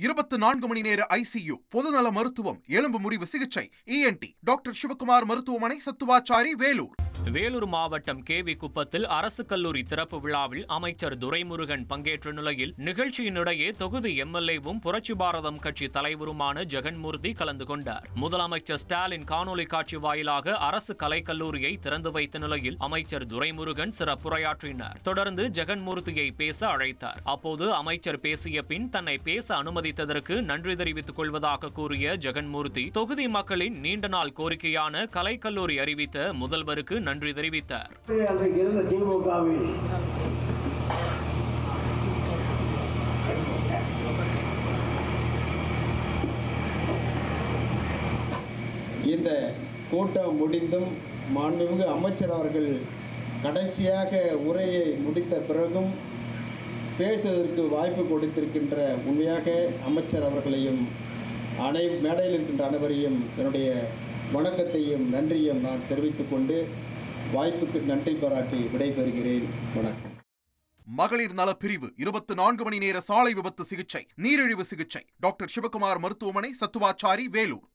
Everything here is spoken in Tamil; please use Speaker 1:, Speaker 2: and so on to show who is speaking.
Speaker 1: இருபத்தி நான்கு மணி நேர ஐசியு பொதுநல மருத்துவம் எலும்பு முறிவு சிகிச்சை இஎன்டி டாக்டர் சிவகுமார் மருத்துவமனை சத்துவாச்சாரி வேலூர்.
Speaker 2: வேலூர் மாவட்டம் கேவி குப்பத்தில் அரசு கல்லூரி திறப்பு விழாவில் அமைச்சர் துரைமுருகன் பங்கேற்ற நிலையில் நிகழ்ச்சியினிடையே தொகுதி எம்எல்ஏவும் புரட்சி பாரதம் கட்சி தலைவருமான ஜெகன்மூர்த்தி கலந்து கொண்டார். முதலமைச்சர் ஸ்டாலின் காணொலி காட்சி வாயிலாக அரசு கலைக்கல்லூரியை திறந்து வைத்த நிலையில் அமைச்சர் துரைமுருகன் சிறப்புரையாற்றினார். தொடர்ந்து ஜெகன்மூர்த்தியை பேச அழைத்தார். அப்போது அமைச்சர் பேசிய பின் தன்னை பேச அனுமதித்ததற்கு நன்றி தெரிவித்துக் கொள்வதாக கூறிய ஜெகன்மூர்த்தி தொகுதி மக்களின் நீண்ட நாள் கோரிக்கையான கலைக்கல்லூரி அறிவித்த முதல்வருக்கு நன்றி தெரிவித்தார்.
Speaker 3: அன்றைக்கு இருந்த திமுகவில்
Speaker 4: இந்த கூட்டம் முடிந்தும் மாண்புமிகு அமைச்சர் அவர்கள் கடைசியாக உரையை முடித்த பிறகும் பேசுவதற்கு வாய்ப்பு கொடுத்திருக்கின்ற உண்மையாக அமைச்சர் அவர்களையும் அனை மேடையில் இருக்கின்ற அனைவரையும் என்னுடைய வணக்கத்தையும் நன்றியும் நான் தெரிவித்துக்கொண்டு வாய்ப்புக்கு நன்றி பாராட்டி விடைபெறுகிறேன். வணக்கம்.
Speaker 1: மகளிர் நல பிரிவு இருபத்தி நான்கு மணி நேர சாலை விபத்து சிகிச்சை நீரிழிவு சிகிச்சை. டாக்டர் சிவகுமார் மருத்துவமனை சத்துவாச்சாரி வேலூர்.